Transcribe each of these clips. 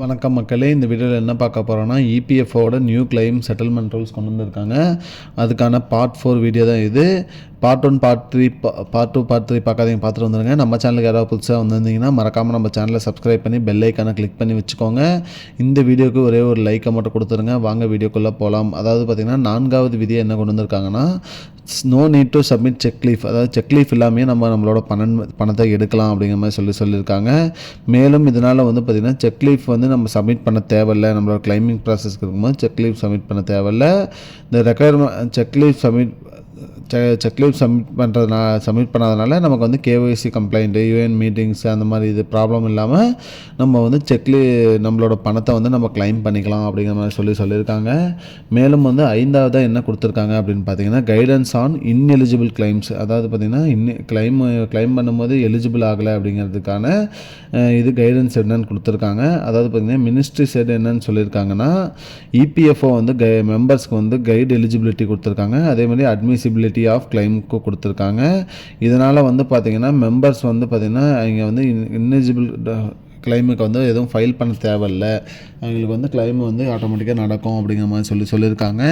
வணக்கம் மக்களே. இந்த வீடியோவில் என்ன பார்க்க போகிறோன்னா இபிஎஃப்ஓட நியூ கிளைம் செட்டில்மெண்ட் ரூல்ஸ் கொண்டு வந்திருக்காங்க. அதுக்கான பார்ட் ஃபோர் வீடியோ தான் இது. Part one part three part two part three பார்க்காதீங்க பார்த்துட்டு வந்துருங்க. நம்ம சேனலுக்கு யாராவது புதுசாக வந்திருந்தீங்கன்னா மறக்காமல் நம்ம சேனலை சப்ஸ்கிரைப் பண்ணி பெல் ஐக்கானை கிளிக் பண்ணி வச்சுக்கோங்க. இந்த வீடியோக்கு ஒரே ஒரு லைக்கை மட்டும் கொடுத்துருங்க. வாங்க வீடியோக்குள்ளே போகலாம் அதாவது பார்த்திங்கன்னா நான்காவது விதியை என்ன கொண்டு வந்திருக்காங்கன்னா no need to submit cheque leaf அதாவது செக் லீஃப் இல்லாமே நம்ம நம்மளோட பணம் பணத்தை எடுக்கலாம் அப்படிங்கிற மாதிரி சொல்லி சொல்லியிருக்காங்க. மேலும் இதனால் வந்து பார்த்திங்கன்னா செக் லீஃப் வந்து நம்ம சப்மிட் பண்ண தேவையில்ல. நம்மளோட கிளைமிங் ப்ராசஸ்க்கு இருக்கும்போது செக் லீஃப் சப்மிட் பண்ண தேவையில்ல. இந்த requirement cheque leaf submit cheque leave submit பண்ணுறதுனா சப்மிட் பண்ணாதனால நமக்கு வந்து கேஒய்சி கம்ப்ளைண்ட்டு யூஎன் மீட்டிங்ஸ் அந்த மாதிரி இது ப்ராப்ளம் இல்லாமல் நம்ம வந்து செக்லி நம்மளோட பணத்தை வந்து நம்ம கிளைம் பண்ணிக்கலாம் அப்படிங்கிற மாதிரி சொல்லி சொல்லியிருக்காங்க. மேலும் வந்து ஐந்தாவதாக என்ன கொடுத்துருக்காங்க அப்படின்னு பார்த்தீங்கன்னா கைடன்ஸ் ஆன் இன்எலிஜிபிள் கிளைம்ஸ் அதாவது பார்த்திங்கன்னா இன் கிளைம் கிளைம் பண்ணும்போது எலிஜிபிள் ஆகலை அப்படிங்கிறதுக்கான இது கைடன்ஸ் என்னன்னு கொடுத்துருக்காங்க. அதாவது பார்த்திங்கன்னா மினிஸ்ட்ரி சைடு என்னன்னு சொல்லியிருக்காங்கன்னா இபிஎஃப்ஓ வந்து கை மெம்பர்ஸ்க்கு வந்து கைடு எலிஜிபிலிட்டி கொடுத்துருக்காங்க. அதே மாதிரி அட்மிசிபிலிட்டி ஆஃப் கிளைம்க்கு கொடுத்துருக்காங்க. இதனால் வந்து பார்த்திங்கன்னா மெம்பர்ஸ் வந்து பார்த்திங்கன்னா இங்கே வந்து இன் இன்எலிஜிபிள் கிளைமுக்கு வந்து எதுவும் ஃபைல் பண்ண தேவையில்ல. அவங்களுக்கு வந்து கிளைம் வந்து ஆட்டோமேட்டிக்காக நடக்கும் அப்படிங்கிற மாதிரி சொல்லி சொல்லியிருக்காங்க.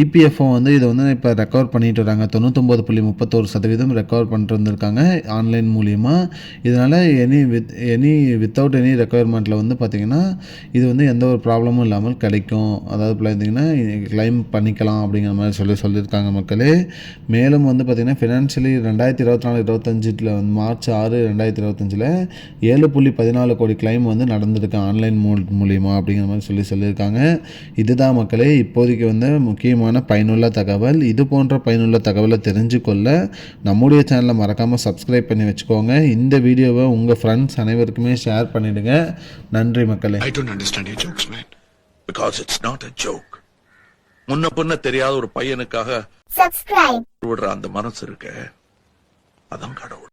இபிஎஃப்ஓ வந்து இதை வந்து இப்போ ரெக்கவர் பண்ணிட்டு வராங்க. தொண்ணூத்தொம்பது புள்ளி முப்பத்தோரு சதவீதம் ரெக்கவர் பண்ணிட்டு வந்திருக்காங்க ஆன்லைன் மூலியமாக இதனால் any with any without any ரெக்குயர்மெண்ட்டில் வந்து பார்த்திங்கன்னா இது வந்து எந்த ஒரு ப்ராப்ளமும் இல்லாமல் கிடைக்கும். அதாவது பார்த்திங்கன்னா கிளைம் பண்ணிக்கலாம் அப்படிங்கிற மாதிரி சொல்லி சொல்லியிருக்காங்க மக்களே. மேலும் வந்து பார்த்திங்கன்னா ஃபினான்ஷியலி ரெண்டாயிரத்தி இருபத்தி நாலு இருபத்தஞ்சில் வந்து மார்ச் ஆறு ரெண்டாயிரத்தி இருபத்தஞ்சில் ஏழு புள்ளி பதினாலு கோடி கிளைம் வந்து நடந்திருக்கு ஆன்லைன் மூ மூலியமாக அப்படிங்கிற மாதிரி சொல்லி சொல்லியிருக்காங்க இதுதான் மக்களே இப்போதைக்கு வந்து முக்கியமான பயனுள்ள தகவல் இது போன்ற பயனுள்ள தகவலை தெரிஞ்சுக்கொள்ள நம்முடைய சேனலை மறக்காமல் சப்ஸ்கிரைப் பண்ணி வச்சுக்கோங்க இந்த வீடியோவை உங்கள் ஃப்ரெண்ட்ஸ் அனைவருக்குமே ஷேர் பண்ணிவிடுங்க நன்றி மக்களே I don't understand your jokes, man. Because it's not a joke. முன்ன பின்ன தெரியாத ஒரு பையனுக்காக. விடுற அந்த மனசு இருக்க அதான் கடவுள்